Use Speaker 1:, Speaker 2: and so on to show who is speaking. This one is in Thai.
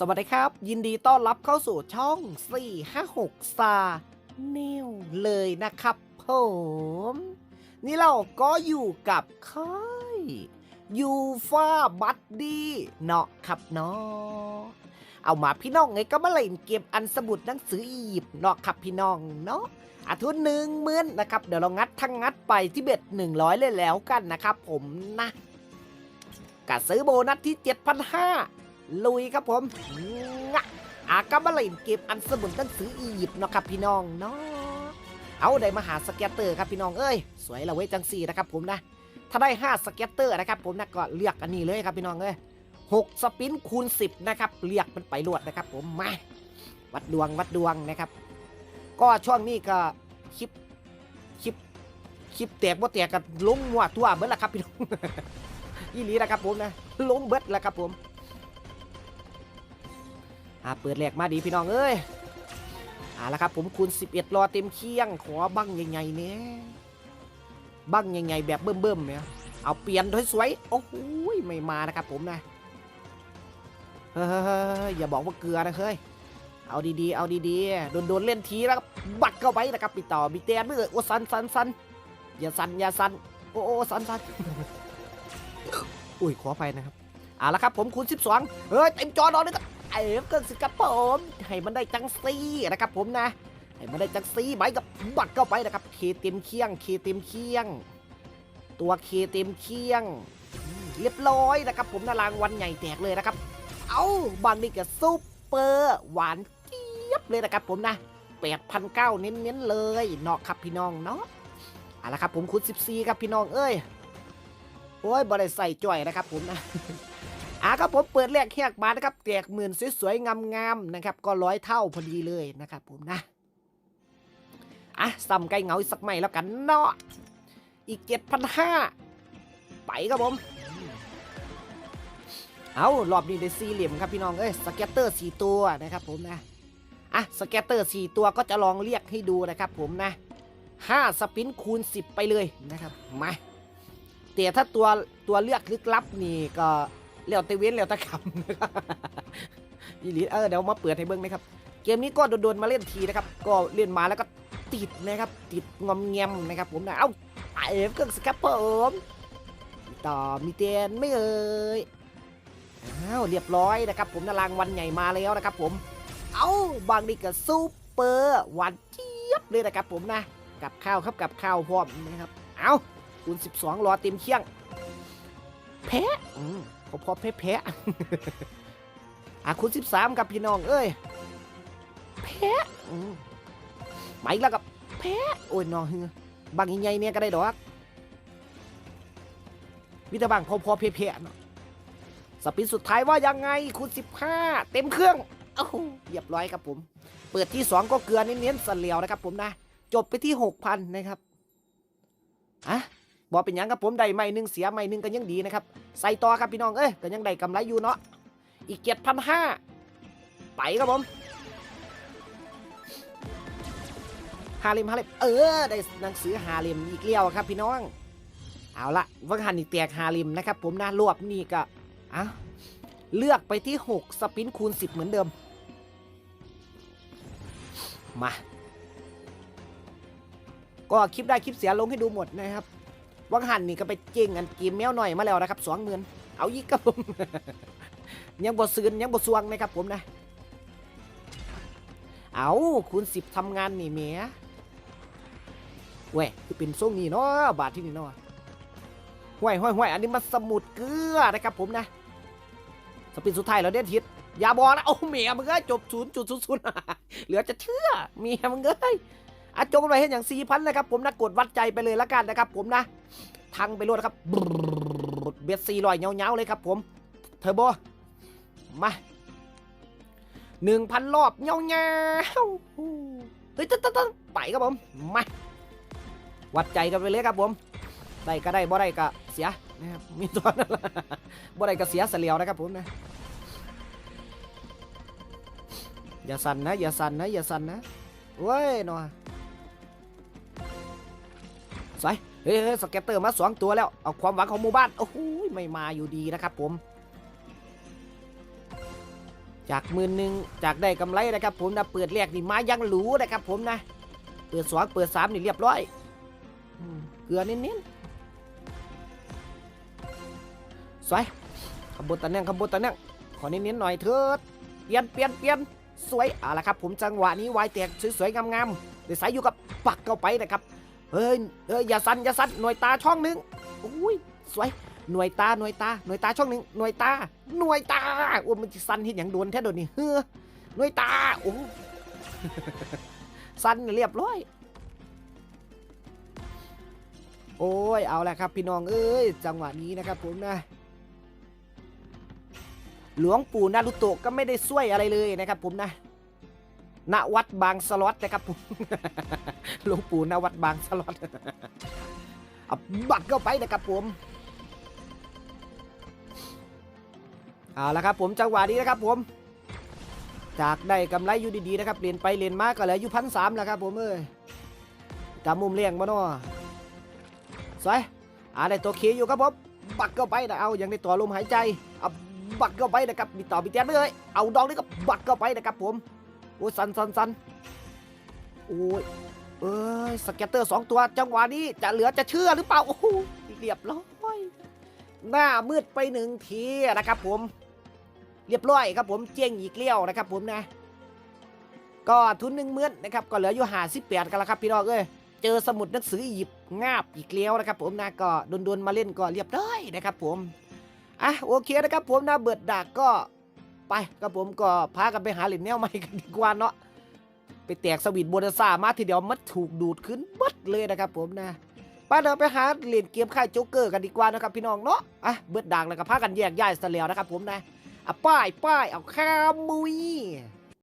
Speaker 1: สวัสดีครับ ยินดีต้อนรับเข้าสู่ช่อง 456ซาเนวเลยนะครับผม นี่เราก็อยู่กับค่ายยูฟาบัดดี้เนาะครับเนาะเอามาพี่น้องไงก็มาเล่นเกมอันสมุดหนังสืออียิปต์เนาะครับพี่น้องเนาะอาทุนหนึ่งหมื่นนะครับ เดี๋ยวเรางัดทั้งงัดไปที่เบ็ดหนึ่งร้อยเลยแล้วกันนะครับผมนะกะซื้อโบนัสที่7,500 ลุยครับผมงะอากามาเล่นเกมอันสมุนหนังสืออียิปต์เนาะครับพี่น้องเนาะเอาได้มาหาสเก็ตเตอร์ครับพี่น้องเอ้ยสวยละเว้จังสี่นะครับผมนะถ้าได้ 5 สเก็ตเตอร์นะครับผมนะก็เลือกอันนี้เลยครับพี่น้องเอ้ยหกสปินคูณ 10 นะครับเรียกมันไปรวดนะครับผมมาวัดดวงวัดดวงนะครับ ก็ช่วงนี้ก็คลิปคลิปคลิปแตกบ่แตกกันลงหัวตัวเบิดละครับพี่น้องยี่หลีนะครับผมนะลงเบิดล้วครับผม อ่าเปิดแหลกมาดีพี่น้องเอ้ยอ่าแล้วครับผมคูณ 11 รอเต็มเคียง ขอบังใหญ่ๆเนี่ยบังใหญ่ๆแบบเบิ่มๆเนี่ยเอาเปลี่ยนสวยๆโอ้โหไม่มานะครับผมนะเฮ้ยอย่าบอกว่าเกลือนะเฮ้ยเอาดีๆ เอาดีๆ โดนๆเล่นทีแล้วก็บัดเข้าไปนะครับปิดต่อมีแตนไม่เลยโอ้สันสันสันอย่าสันอย่าสันโอ้โอ้สันสันอุ้ยขออภัยนะครับอ่าแล้วครับผมคูณ12เฮ้ยเต็มจอนอเลยก็ เอฟก็สิครับผมให้มันได้จังซี่นะครับผมนะให้มันได้จังซี่ใบกับบัดเข้าไปนะครับเคเต็มเคียงเคเต็มเคียง ตัวเคเต็มเคียงอืมเรียบร้อยนะครับ ผมนารางวัลใหญ่แตกเลยนะครับ เอาบางนี่ก็ซุปเปอร์หวานเจี๊ยบเลยนะครับผมนะแปดพันเก้าเน้นๆเลยเนาะครับพี่น้องเนาะเอาละครับผมคูณ14 ครับพี่น้องเอ้ยโอ้ยบริใส่จ่อยนะครับผมนะ อะครับผมเปิดแรกแหกมานะครับแตกหมื่นสวยๆงามๆนะครับ ก็ร้อยเท่าพอดีเลยนะครับผมนะอะซ้ำไก่เงาอีกสักไม่แล้วกันเนาะอีกเจ็ดพันห้าไปครับผม เอารอบนี้ได้สี่เหลี่ยมครับพี่น้อง เอ้ย สเก็ตเตอร์สี่ตัวนะครับผมนะ อะ สเก็ตเตอร์สี่ตัวก็จะลองเรียกให้ดูนะครับผมนะห้าสปินคูณสิบไปเลยนะครับ มาแต่ถ้าตัวตัวเลือกลึกลับนี่ก็ เลี้ยวแตะเว้นเลี้ยวแตะคำนะครับอีหลีเออเดี๋ยวมาเปิดให้เบิ้งนะครับ เกมนี้ก็โดนๆมาเล่นทีนะครับ ก็เล่นมาแล้วก็ติดนะครับ ติดงอมแงมนะครับผมนะ เอ้าเอฟเครื่องสครับผมต่อมีเตียนไม่เอ่ยอ้าวเรียบร้อยนะครับผมนารางวันใหญ่มาแล้วนะครับผม เอ้าบางนี่ก็ซูเปอร์หวานเจี๊ยบเลยนะครับผมนะ กับข้าวครับกับข้าวพร้อมนะครับ เอ้าคูณ12รอเต็มเคียง แพ้อืมพอพอแพ้แพ้อะคุณสิบสามกับพี่น้องเอ้ยแพ้อืมมาอีกแล้วกับแพ้โอ้ยน้องเฮือบางใหญ่ๆเนี่ยก็ได้ดอกวิตาบางพอพอแพ้แพ้เนาะสปินสุดท้ายว่ายังไงคุณสิบห้าเต็มเครื่องโอ้โหเรียบร้อยครับผม เปิดที่สองก็เกลือเน้นๆสันเหลียวนะครับผมนะ จบไปที่หกพันนะครับอะ บอกเป็นยังครับผมได้ไม่หนึ่งเสียไม่หนึ่งก็ยังดีนะครับ ใส่ต่อครับพี่น้องเอ้ยก็ยังได้กำไรอยู่เนาะอีกเจ็ดพันห้าไปครับผมฮาเลมฮาเลมเออได้หนังสือฮาเลมอีกเลี้ยวครับพี่น้อง เอาละวังหันอีกแตกฮาเลมนะครับผมนะรวบนี่ก็อะเลือกไปที่ 6 สปินคูณ 10 เหมือนเดิม มา ก็คลิปได้คลิปเสียลงให้ดูหมดนะครับ วังหันนี่ก็ไปเจงกันเกมแมวหน่อยมาแล้วนะครับสองหมื่นเอาอีกครับผม ยังบดซืนยังบดสวงนะครับผมนะ เอาคูณสิบทำงานนี่เมียเว้ยคือเป็นทรงนี้เนาะบาทที่นี่เนาะห้วยห้วยห้วยอันนี้มาสมุดเกลือนะครับผมนะ สปินสุดท้ายแล้วเด่นทิศอย่าบอกนะโอ้เมียมึงเอ้ยจบศูนย์จุดศูนย์ศูนย์เหลือจะเชื่อเมียมึงเอ้ย อาจงไปเห็นอย่างสี่พันนะครับผมนะกดวัดใจไปเลยละกันนะครับผมนะทังไปรวดครับเบียดสี่ลอยเงาๆเลยครับผมเทอร์โบมาหนึ่งพันรอบเงาเงาเฮ้ยตึ๊ดตึ๊ดตึ๊ดไปครับผมมาวัดใจกันไปเลยครับผมได้ก็ได้บ่ได้ก็เสียนะครับมีตัวนั่นแหละบ่ได้ก็เสียเสียวนะครับผมนะอย่าสั่นนะอย่าสั่นนะอย่าสั่นนะเว้ยนอ ส่เฮ้ยเฮ้ยสเก็ตเตอร์มาสองตัวแล้ว เอาความหวังของหมู่บ้าน โอ้โหไม่มาอยู่ดีนะครับผม จากหมื่นหนึ่งจากได้กำไรนะครับผมนะเปิดแรกนี่มายังหรูนะครับผมนะ เปิดสองเปิดสามนี่เรียบร้อยเกลือเน้นๆสวยขบวนตะแนงขบวนตะแนงขอเน้นๆหน่อยเถิดเปลี่ยนเปลี่ยนเปลี่ยนสวยเอาละครับผมจังหวะนี้วายแตกสวยๆงามๆเดี๋ยวใส่อยู่กับปักเข้าไปนะครับ เฮ้ยเฮ้ยอย่าสั่นอย่าสั่นหน่วยตาช่องหนึ่งอุ้ยสวยหน่วยตาหน่วยตาหน่วยตาช่องหนึ่งหน่วยตา หน่วยตาโอ้มันจะสั่นเห็นอย่างโดนแท้โดนนี่เฮ้อหน่วยตาโอ้สั่นเรียบร้อย โอ้ยเอาละครับพี่น้องเอ้ยจังหวะนี้นะครับผมนะหลวงปู่นารุโตะก็ไม่ได้ช่วยอะไรเลยนะครับผมนะ ณวัดบางสล็อตนะครับผมหลวงปู่ณวัดบางสล็อตเอาบัตรเข้าไปนะครับผมเอาละครับผมจังหวะนี้นะครับผม จากได้กำไรอยู่ดีๆนะครับเรียนไปเรียนมาก็เหลืออยู่พันสามแล้วครับผมเอ้ยจำมุมเลี้ยงมาเนาะสวยอ่าได้ตัวเคอยู่ครับผมบักเข้าไปนะเอายังได้ต่อลมหายใจเอาบักเข้าไปนะครับมีต่อมีเตี้ยนเลยเอาดองนี่ก็บักเข้าไปนะครับผม โอ้ยสันสันสันโอ้ยเอ้ยสเก็ตเตอร์สองตัวจังหวะนี้จะเหลือจะเชื่อหรือเปล่าโอ้โหเรียบร้อยหน้ามืดไปหนึ่งทีนะครับผม เรียบร้อยครับผมเจียงอีกเลี้ยวนะครับผมนะ ก็ทุนหนึ่งมื่นนะครับก็เหลืออยู่หาสิบแปดกันแล้วครับพี่น้องเอ้ยเจอสมุดหนังสือหยิบงาบอีกเลี้ยวนะครับ ผมนะก็ดนๆมาเล่นก็เรียบร้อยนะครับ ผมอะโอเคนะครับผมนะเบิดดากก็ ไปครับผมก็พากันไปหาเหรียญแนวใหม่กันดีกว่าเนาะไปแตกสวิตโบนัสซ่ามาทีเดียวมันถูกดูดขึ้นบัดเลยนะครับผมนะไปเดี๋ยวไปหาเหรียญเกมค่ายโจ๊กเกอร์กันดีกว่านะครับพี่น้องเนาะอะเบิดดางแล้วก็พากันแยกย้ายซะแล้วนะครับผมนะอะป้ายป้ายเอาข้ามมุย